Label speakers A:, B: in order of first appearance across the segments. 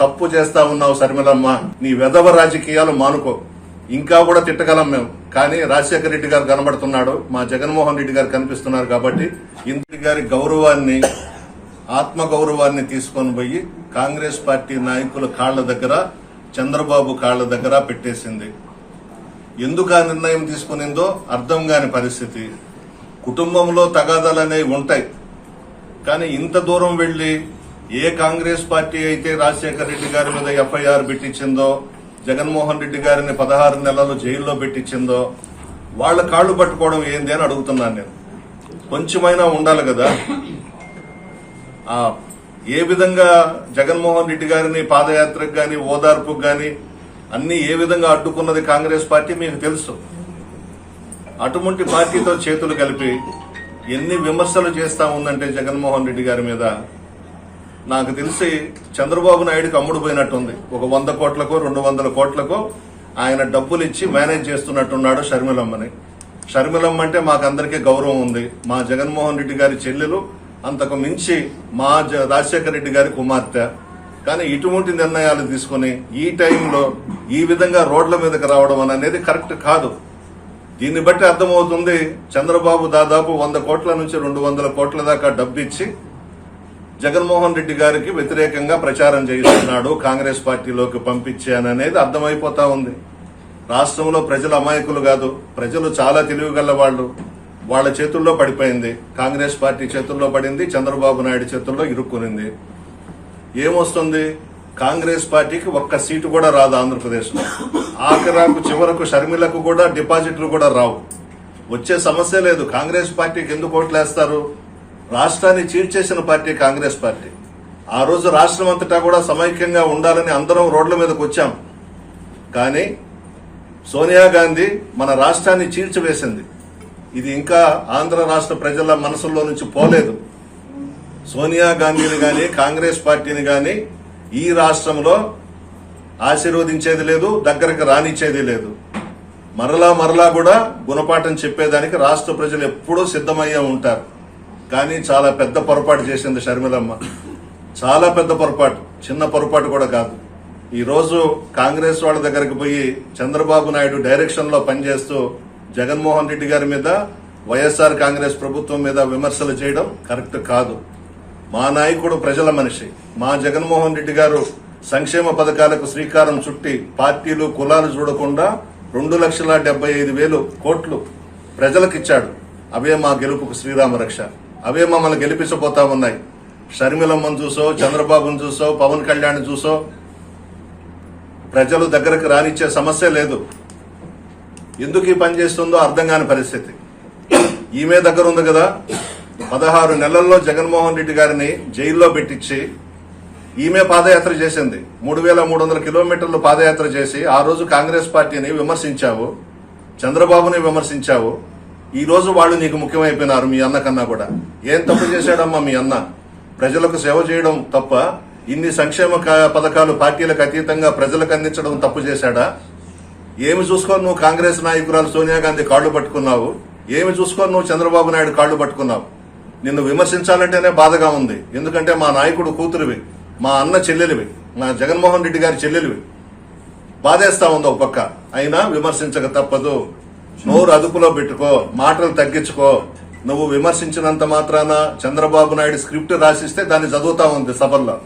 A: తప్పు చేస్తా ఉన్నావు శర్మిలమ్మ. నీ వెధవ రాజకీయాలు మానుకో. ఇంకా కూడా తిట్టగలం మేము. కానీ రాజశేఖర రెడ్డి గారు కనబడుతున్నాడు. మా జగన్మోహన్ రెడ్డి గారు కనిపిస్తున్నారు కాబట్టి ఇంటి గారి గౌరవాన్ని ఆత్మ గౌరవాన్ని తీసుకొని పోయి కాంగ్రెస్ పార్టీ నాయకుల కాళ్ళ దగ్గర చంద్రబాబు కాళ్ళ దగ్గర పెట్టేసింది. ఎందుకు ఆ నిర్ణయం తీసుకునిందో అర్థం కాని పరిస్థితి. కుటుంబంలో తగాదాలు అనేవి ఉంటాయి. కానీ ఇంత దూరం వెళ్ళి ఏ కాంగ్రెస్ పార్టీ అయితే రాజశేఖర రెడ్డి గారి మీద ఎఫ్ఐఆర్ పెట్టించిందో జగన్మోహన్ రెడ్డి గారిని పదహారు నెలలు జైల్లో పెట్టించిందో వాళ్ళ కాళ్ళు పట్టుకోవడం ఏంది అని అడుగుతున్నాను నేను. కొంచెమైనా ఉండాలి కదా. ఏ విధంగా జగన్మోహన్ రెడ్డి గారిని పాదయాత్రకు గాని ఓదార్పుకు గాని అన్ని ఏ విధంగా అడ్డుకున్నది కాంగ్రెస్ పార్టీ మీకు తెలుసు. అటువంటి పార్టీతో చేతులు కలిపి ఎన్ని విమర్శలు చేస్తా ఉందంటే జగన్మోహన్ రెడ్డి గారి మీద? నాకు తెలిసి చంద్రబాబు నాయుడుకి అమ్ముడు పోయినట్టుంది. ఒక వంద కోట్లకో రెండు వందల కోట్లకో ఆయన డబ్బులు ఇచ్చి మేనేజ్ చేస్తున్నట్టున్నాడు షర్మిలమ్మని. షర్మిలమ్మ అంటే మాకందరికీ గౌరవం ఉంది. మా జగన్మోహన్ రెడ్డి గారి చెల్లెలు అంతకు మించి మా జ- రాజశేఖర రెడ్డి గారి కుమార్తె. కానీ ఇటువంటి నిర్ణయాలు తీసుకుని ఈ టైంలో ఈ విధంగా రోడ్ల మీదకి రావడం అనేది కరెక్ట్ కాదు. దీన్ని బట్టి అర్థమవుతుంది చంద్రబాబు దాదాపు వంద కోట్ల నుంచి రెండు వందల కోట్ల దాకా డబ్బిచ్చి జగన్మోహన్ రెడ్డి గారికి వ్యతిరేకంగా ప్రచారం చేస్తున్నాడు కాంగ్రెస్ పార్టీలోకి పంపించాననేది అర్థమైపోతా ఉంది. రాష్ట్రంలో ప్రజలు అమాయకులు కాదు. ప్రజలు చాలా తెలివిగల వాళ్ళు వాళ్ళ చేతుల్లో పడిపోయింది. కాంగ్రెస్ పార్టీ చేతుల్లో పడింది. చంద్రబాబు నాయుడు చేతుల్లో ఇరుక్కునింది. ఏమొస్తుంది? కాంగ్రెస్ పార్టీకి ఒక్క సీటు కూడా రాదు ఆంధ్రప్రదేశ్లో. ఆఖరాకు చివరకు షర్మిలకు కూడా డిపాజిట్లు కూడా రావు. వచ్చే సమస్య లేదు. కాంగ్రెస్ పార్టీకి ఎందుకు ఓట్లేస్తారు? రాష్ట్రాన్ని చీల్చేసిన పార్టీ కాంగ్రెస్ పార్టీ. ఆ రోజు రాష్ట్రం అంతటా కూడా సమైక్యంగా ఉండాలని అందరం రోడ్ల మీదకు వచ్చాం. కానీ సోనియా గాంధీ మన రాష్ట్రాన్ని చీల్చివేసింది. ఇది ఇంకా ఆంధ్ర రాష్ట్ర ప్రజల మనసుల్లో నుంచి పోలేదు. సోనియా గాంధీని కానీ కాంగ్రెస్ పార్టీని కానీ ఈ రాష్ట్రంలో ఆశీర్వదించేది లేదు దగ్గరకు రానిచ్చేది లేదు. మరలా మరలా కూడా గుణపాఠం చెప్పేదానికి రాష్ట్ర ప్రజలు ఎప్పుడూ సిద్ధమయ్యే ఉంటారు. కానీ చాలా పెద్ద పొరపాటు చేసింది షర్మిలమ్మ చాలా పెద్ద పొరపాటు చిన్న పొరపాటు కూడా కాదు. ఈరోజు కాంగ్రెస్ వాళ్ళ దగ్గరికి పోయి చంద్రబాబు నాయుడు డైరెక్షన్లో పనిచేస్తూ జగన్మోహన్ రెడ్డి గారి మీద వైఎస్ఆర్ కాంగ్రెస్ ప్రభుత్వం మీద విమర్శలు చేయడం కరెక్ట్ కాదు. మా నాయకుడు ప్రజల మనిషి. మా జగన్మోహన్ రెడ్డి గారు సంక్షేమ పథకాలకు శ్రీకారం చుట్టి పార్టీలు కులాలు చూడకుండా రెండు లక్షల డెబ్బై ఐదు వేలు కోట్లు ప్రజలకిచ్చాడు. అవే మా గెలుపుకు శ్రీరామ రక్ష అవే మమ్మల్ని గెలిపించబోతా ఉన్నాయి. షర్మిలమ్మను చూసో చంద్రబాబును చూసో పవన్ కళ్యాణ్ చూసో ప్రజలు దగ్గరకు రానిచ్చే సమస్య లేదు. ఎందుకు ఈ పని చేస్తుందో అర్థం కాని పరిస్థితి. ఈమె దగ్గర ఉంది కదా పదహారు నెలల్లో జగన్మోహన్ రెడ్డి గారిని జైల్లో పెట్టించి ఈమె పాదయాత్ర చేసింది. మూడు వేల మూడు వందల కిలోమీటర్లు పాదయాత్ర చేసి ఆ రోజు కాంగ్రెస్ పార్టీని విమర్శించావు చంద్రబాబుని విమర్శించావు ఈ రోజు వాళ్ళు నీకు ముఖ్యమైపోయినారు మీ అన్న కన్నా కూడా. ఏం తప్పు చేశాడమ్మా మీ అన్న? ప్రజలకు సేవ చేయడం తప్ప ఇన్ని సంక్షేమ క- పథకాలు పార్టీలకు అతీతంగా ప్రజలకు అందించడం తప్పు చేశాడా? ఏమి చూసుకొని నువ్వు కాంగ్రెస్ నాయకురాలు సోనియా గాంధీ కాళ్ళు పట్టుకున్నావు? ఏమి చూసుకొని నువ్వు చంద్రబాబు నాయుడు కాళ్ళు పట్టుకున్నావు? నిన్ను విమర్శించాలంటేనే బాధగా ఉంది. ఎందుకంటే మా నాయకుడు కూతురివి మా అన్న చెల్లెలివి మా జగన్మోహన్ రెడ్డి గారి చెల్లెలివి. బాధేస్తా ఉంది ఒక పక్క. అయినా విమర్శించక తప్పదు. నోరు అదుపులో పెట్టుకో మాటలు తగ్గించుకో. నువ్వు విమర్శించినంత మాత్రాన చంద్రబాబు నాయుడు స్క్రిప్ట్ రాసిస్తే దాన్ని చదువుతా ఉంది సభల్లో.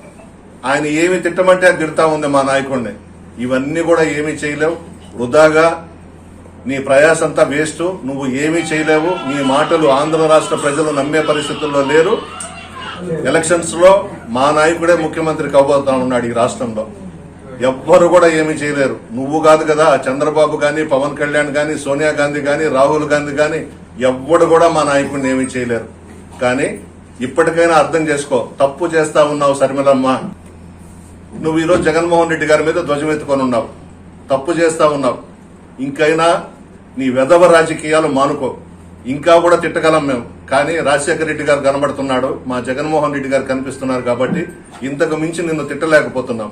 A: ఆయన ఏమి తిట్టమంటే అది తిడతా ఉంది మా నాయకుడిని. ఇవన్నీ కూడా ఏమీ చేయలేవు. వృధాగా నీ ప్రయాసంతా వేస్ట్. నువ్వు ఏమీ చేయలేవు. నీ మాటలు ఆంధ్ర రాష్ట్ర ప్రజలు నమ్మే పరిస్థితుల్లో లేరు. ఎలక్షన్స్లో మా నాయకుడే ముఖ్యమంత్రి కాబోతా ఉన్నాడు ఈ రాష్ట్రంలో. ఎవ్వరు కూడా ఏమీ చేయలేరు. నువ్వు కాదు కదా చంద్రబాబు గాని పవన్ కళ్యాణ్ గాని సోనియా గాంధీ గాని రాహుల్ గాంధీ గాని ఎవ్వడు కూడా మా నాయకుడిని ఏమీ చేయలేరు. కానీ ఇప్పటికైనా అర్థం చేసుకో తప్పు చేస్తా ఉన్నావు శర్మిలమ్మ నువ్వు ఈరోజు జగన్మోహన్ రెడ్డి గారి మీద ధ్వజం ఎత్తుకొని ఉన్నావు. తప్పు చేస్తా ఉన్నావు. ఇంకైనా నీ వెధవ రాజకీయాలు మానుకో. ఇంకా కూడా తిట్టగలం మేము. కానీ రాజశేఖర రెడ్డి గారు కనబడుతున్నాడు మా జగన్మోహన్ రెడ్డి గారు కనిపిస్తున్నారు కాబట్టి ఇంతకు మించి నిన్ను తిట్టలేకపోతున్నాం.